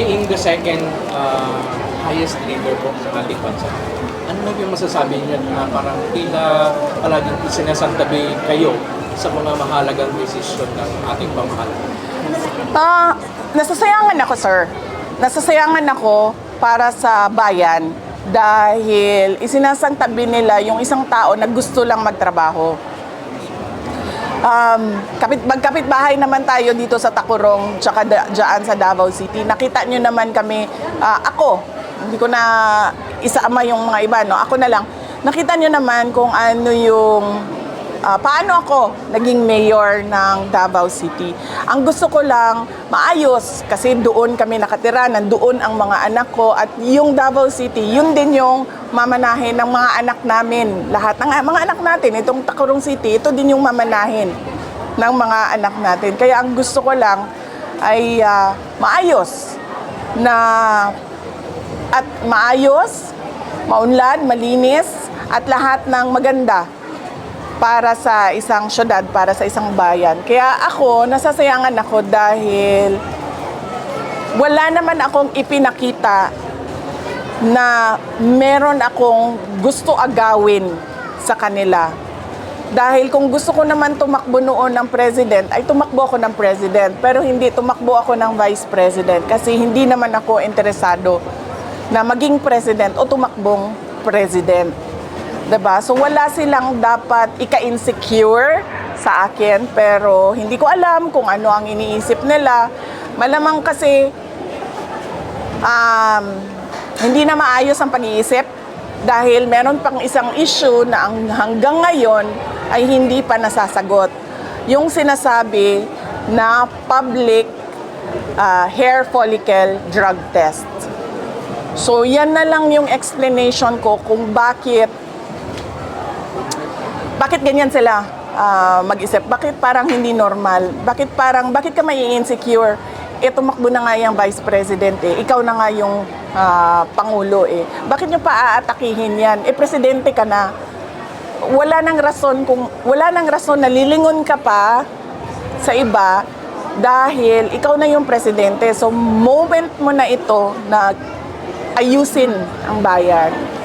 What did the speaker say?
being the second uh, highest leader po sa ating bansa, ano na yung masasabi niyo na parang tila palaging sinasantabi kayo sa mga mahalagang desisyon ng ating pamahalaan? Ah, nasasayangan ako, sir. Nasasayangan ako para sa bayan dahil isinasangtabi nila yung isang tao na gusto lang magtrabaho. Um, kapit, magkapit bahay naman tayo dito sa Takurong tsaka da, dyan sa Davao City. Nakita nyo naman kami, ah, ako, hindi ko na isama yung mga iba, no? ako na lang. Nakita nyo naman kung ano yung Ah, paano ako naging mayor ng Davao City. Ang gusto ko lang maayos kasi doon kami nakatira, nandoon ang mga anak ko at yung Davao City, yun din yung mamanahin ng mga anak namin. Lahat ng mga anak natin, itong Takurong City, ito din yung mamanahin ng mga anak natin. Kaya ang gusto ko lang ay ah, maayos na at maayos, maunlad, malinis at lahat ng maganda para sa isang syudad, para sa isang bayan. Kaya ako, nasasayangan ako dahil wala naman akong ipinakita na meron akong gusto agawin sa kanila. Dahil kung gusto ko naman tumakbo noon ng president, ay tumakbo ako ng president. Pero hindi tumakbo ako ng vice president kasi hindi naman ako interesado na maging president o tumakbong president. Ba? So wala silang dapat ika-insecure sa akin pero hindi ko alam kung ano ang iniisip nila. Malamang kasi um, hindi na maayos ang pag-iisip dahil meron pang isang issue na ang hanggang ngayon ay hindi pa nasasagot. Yung sinasabi na public uh, hair follicle drug test. So yan na lang yung explanation ko kung bakit bakit ganyan sila ah, mag-isip? Bakit parang hindi normal? Bakit parang, bakit ka may insecure? Eh, tumakbo na nga yung vice president eh. Ikaw na nga yung ah, pangulo eh. Bakit nyo pa aatakihin yan? Eh, presidente ka na. Wala nang rason kung, wala nang rason na lilingon ka pa sa iba dahil ikaw na yung presidente. So, moment mo na ito na ayusin ang bayan.